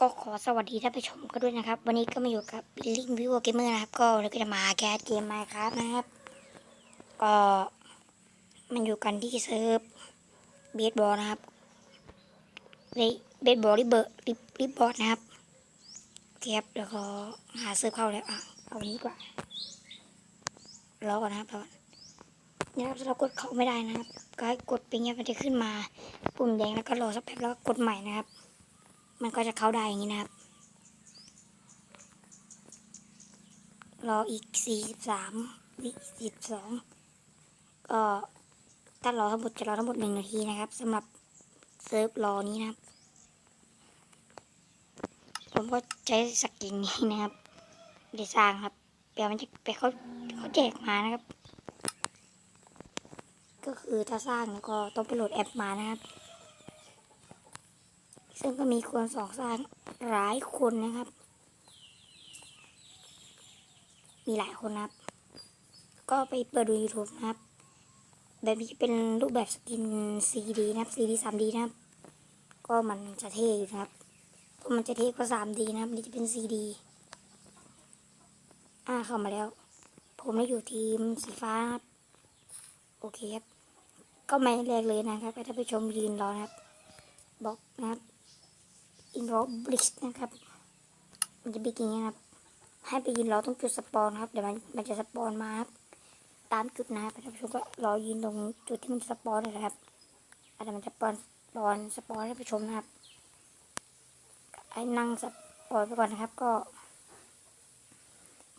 ก็ขอสวัสดีท่านผู้ชมกันด้วยนะครับ วันนี้ก็มาอยู่กับ Billing View Gamer นะครับ ก็เราก็จะมาแคสเกม Minecraft นะครับ ก็มันอยู่กันที่เซิร์ฟเบสบอลนะครับเบสบอลริเบอร์ริบบอร์ดนะครับเคครับเดี๋ยวขอหาเซิร์ฟเข้าแล้วอะเอาอันนี้กว่ารอก่อนนะครับรอก่อนนี่นะครับถ้าเรากดเข้าไม่ได้นะครับ ก็ให้กดไปเงี้ยมันจะขึ้นมาปุ่มแดงแล้วก็รอสักแป๊บแล้วก็กดใหม่นะครับ มันก็จะเข้าได้อย่างนี้นะครับ รออีกสี่สิบสามวิสิบสองก็ถ้ารอทั้งหมดจะรอทั้งหมดหนึ่งนาทีนะครับสำหรับเซิร์ฟรอนี้นะครับ ผมก็ใช้สกินนี้นะครับได้สร้างครับเดี๋ยมันจะไปเขาเขาแจกมานะครับ ก็คือถ้าสร้างแล้วก็ต้องไปโหลดแอปมานะครับ ซึ่งก็มีคนสองสางหลายคนนะครับ มีหลายคนนะครับ ก็ไปเปิดดู YouTube นะครับ แบบนี้จะเป็นรูปแบบสกิน CD นะครับ CD 3D นะครับ ก็มันจะเท่อยู่นะครับเพราะมันจะเท่กว่า 3D นะครับนี่จะเป็น CD อ่าเข้ามาแล้ว ผมได้อยู่ทีมสีฟ้าครับโอเคครับ ก็ไม่แรกเลยนะครับให้านผู้ชมยืนรอนะครับ บล็อกนะครับ อินโรบลิชนะครับ มันจะบิกอย่างเงี้ยครับ ให้ไปยืนรอตรงจุดสปอนครับ เดี๋ยวมันมันจะสปอนมาครับ ตามจุดนะครับท่านผู้ชมก็รอยืนตรงจุดที่มันสปอนนะครับเดี๋ยวมันจะปอนปอนสปอนให้ผู้ชมนะครับไอ้นั่งสปอนไปก่อนนะครับ ก็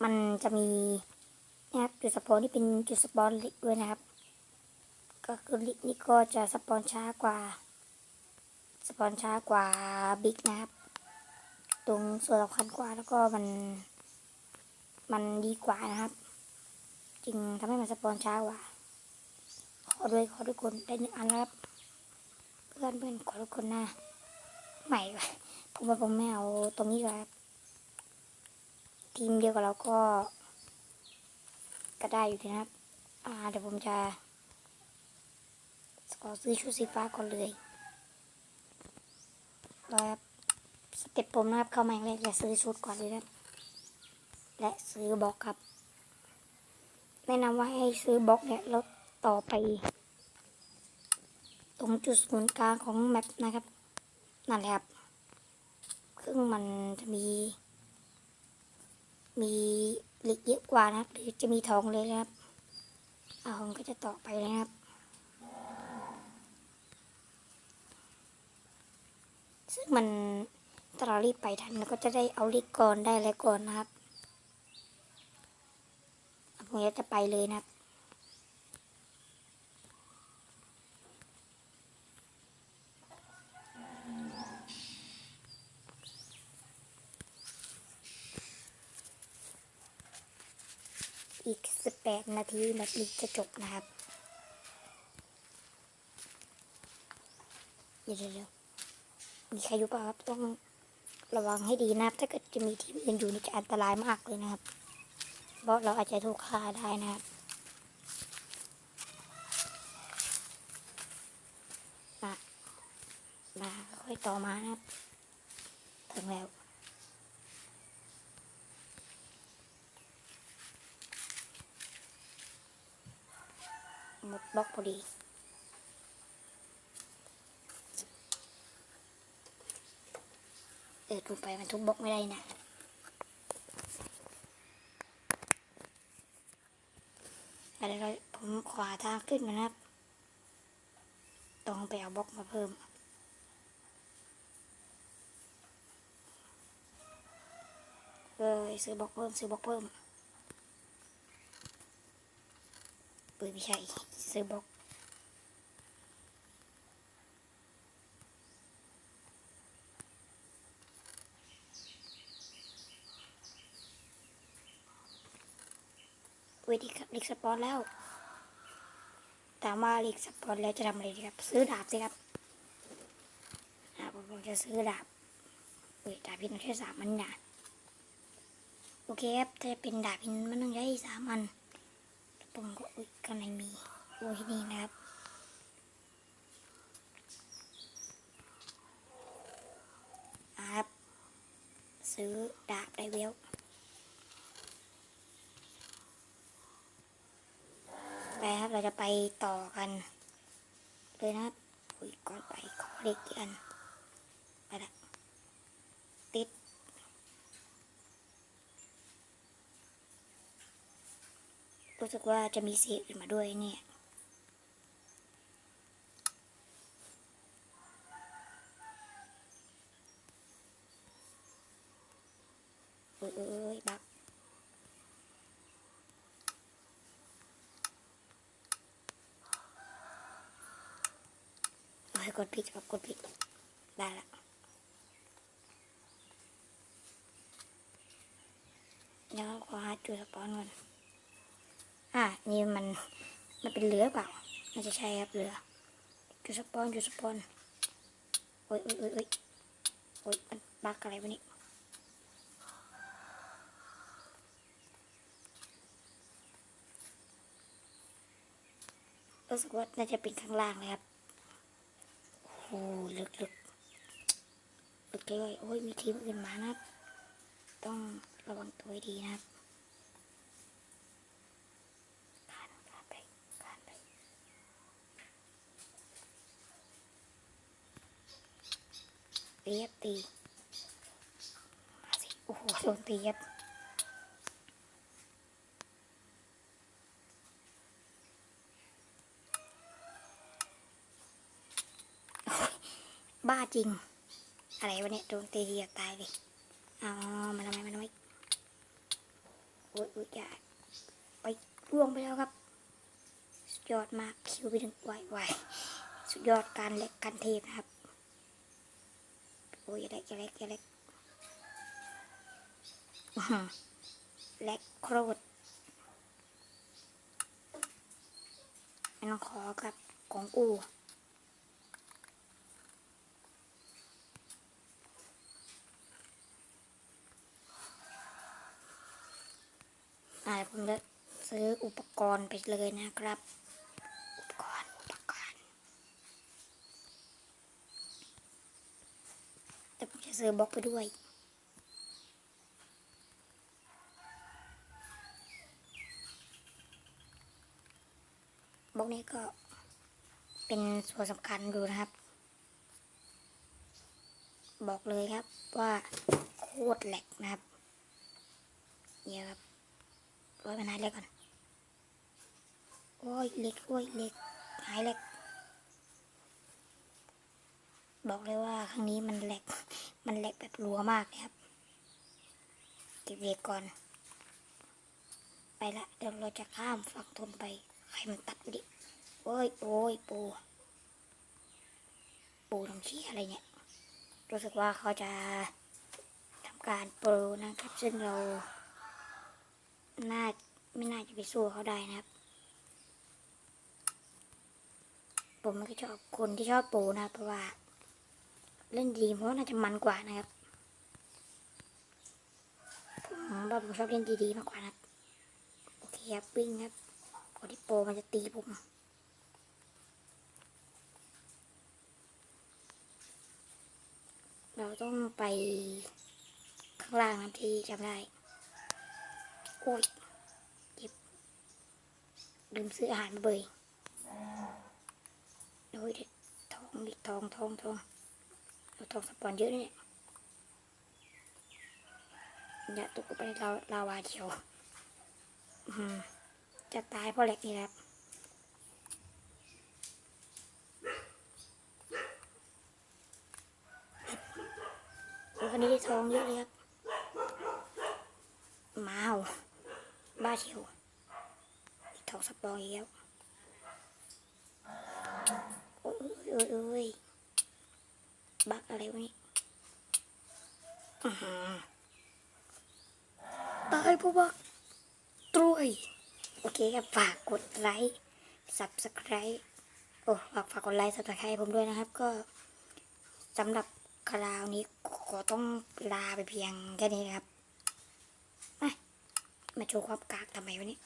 มันจะมีนะครับจุดสปอนที่เป็นจุดสปอนลิกด้วยนะครับ ก็คือลิกนี่ก็จะสปอนช้ากว่า สปอนช้ากว่าบิ๊กนะครับ ตรงส่วนสำคัญกว่าแล้วก็มัน มันดีกว่านะครับ จึงทำให้มันสปอนช้ากว่า ขอด้วยขอทุกคนได้หนึ่งอันแล้วครับ เพื่อนเพื่อนขอทุกคนนะใหม่ว่ะผมว่าผมไม่เอาตรงนี้เลยครับ ทีมเดียวกับเราก็ก็ได้อยู่นะครับ อ่า เดี๋ยวผมจะขอซื้อชุดสีฟ้าก่อนเลย แล้วสเต็ปผมนะครับ เข้ามาอย่างแรกจะซื้อชุดก่อนเลยนะครับและซื้อบล็อกครับ แนะนำว่าให้ซื้อบล็อกเนี่ยแล้วต่อไป ตรงจุดศูนย์กลางของแมปนะครับ นั่นแหละครับซึ่งมันจะมี มีเหล็กเยอะกว่านะครับหรือจะมีทองเลยนะครับเอาผมก็จะต่อไปนะครับ ซึ่งมันถ้าเรารีบไปทันก็จะได้เอาลิกก่อนได้อะไรก่อนนะครับผมจะไปเลยนะครับอีกสิบแปดนาทีแบบนี้จะจบนะครับ เดี๋ยวเดี๋ยว มีใครอยู่เปล่าครับต้องระวังให้ดีนะครับ ถ้าเกิดจะมีทีมอื่นอยู่นี่จะอันตรายมากเลยนะครับ เพราะเราอาจจะถูกฆ่าได้นะครับมามาค่อยต่อมานะครับ ถึงแล้วหมดบล็อกพอดี ออถูกไปมันทุบบล็อกไม่ได้นะอะไรเราผมขวาทางขึ้นมานะครับ ต้องไปเอาบล็อกมาเพิ่มเออซื้อบล็อกเพิ่มซื้อบล็อกเพิ่มปิดไม่ใช่ซื้อบล็อก วทีครับลิกสปอร์ตแล้วถามว่าลิกสปอร์ตแล้วจะทำอะไรดีครับ ซื้อดาบสิครับผมจะซื้อดาบเว้ยดาบพินมันแค่สามอันนะโอเคครับถ้าเป็นดาบพินมันต้องใช้สามอันผมก็อุ้ยข้างมีโอ้ยนี่นะครับอาครับ ซื้อดาบได้เวลไปครับ เราจะไป ต่อกัน เลยนะครับอุ้ยก่อนไปขอเล็กอีกอันไปละติดรู้สึกว่าจะมีเศษอื่นมาด้วยเนี่ยเอ้ยเอ้ยเอ้ยบักเอ้ย กดผิดครับกดผิดได้ละเดี๋ยวขอหาจุดสปอนก่อนอะนี่มันมันเป็นเรือเปล่าน่าจะใช่ครับเรือจุดสปอนจุดสปอนโอ้ยโอ้ยโอ้ยโอ้ยโอ้ยมันบักอะไรวะนี่รู้สึกว่าน่าจะเป็นข้างล่างเลยครับ อ้ลึกลึกลึกเลยโอ้ยมีทีมอื่นมานะครับ ต้องระวังตัวให้ดีนะครับเรียบตีมาสิโอ้โหโดนตีครับโอ้ย บ้าจริง อะไรวะเนี่ยโดนตีเรียกตายเลยเอามาทำไมมาทำไมโอ้ยโอ้ยอย่าไปร่วงไปแล้วครับ สุดยอดมากคิวไปถึงไวไวสุดยอดการเล็กการเทพนะครับ โอ้ยอย่าเล็กอย่าเล็กอย่าเล็กเล็กโคตรไม่ต้องขอกับของกู อ่าผมจะซื้ออุปกรณ์ไปเลยนะครับ อุปกรณ์ อุปกรณ์แต่ผมจะซื้อบล็อกไปด้วยบล็อกนี้ก็เป็นส่วนสำคัญดูนะครับ บอกเลยครับว่าโคตรแหลกนะครับเนี่ยครับ ร้อยพันหายเล็กก่อน โอ้ยเล็กโอ้ยเล็กหายเล็ก บอกเลยว่าครั้งนี้มันแหลก มันแหลกแบบรัวมากเลยครับ เก็บเล็กก่อน ไปละ เดี๋ยวเราจะข้ามฝั่งทนไป ใครมันตัดดิ โอ้ยโอ้ยปู ปูทำเชี่ยอะไรเนี่ย รู้สึกว่าเขาจะทำการโปรนะครับ ซึ่งเรา น่าไม่น่าจะไปสู้เขาได้นะครับ ผมไม่ค่อยชอบคนที่ชอบโปรนะเพราะว่า เล่นดีเพราะน่าจะมันกว่านะครับผมว่าผมชอบเล่นดีๆมากกว่านะโอเคครับวิ่งครับคนที่โปรมันจะตีผมเราต้องไปข้างล่างนะที่จำได้ โอ้ยเจ็บลืมซื้ออาหารเบยโอ้ยทองดิทองทองทองเราทองสปอนเยอะเนี่ยอย่าตกไปในลาลาวาเขียวจะตายเพราะเหลกนี่แหละครับโอ้ยคนนี้ทองเยอะเลยครับมาเอา บ้าเชียวมีทองสปองอีกแล้วโอ้ยโอ้ยโอ้ยบักอะไรวะนี่อื้อหือตายพวกบักตรวย โอเคครับฝากกดไลค์ subscribe โอ้ฝากฝากกดไลค์ subscribe ผมด้วยนะครับ ก็สำหรับคราวนี้ขอต้องลาไปเพียงแค่นี้นะครับ มาโชว์ความกากทำไมวะเนี่ย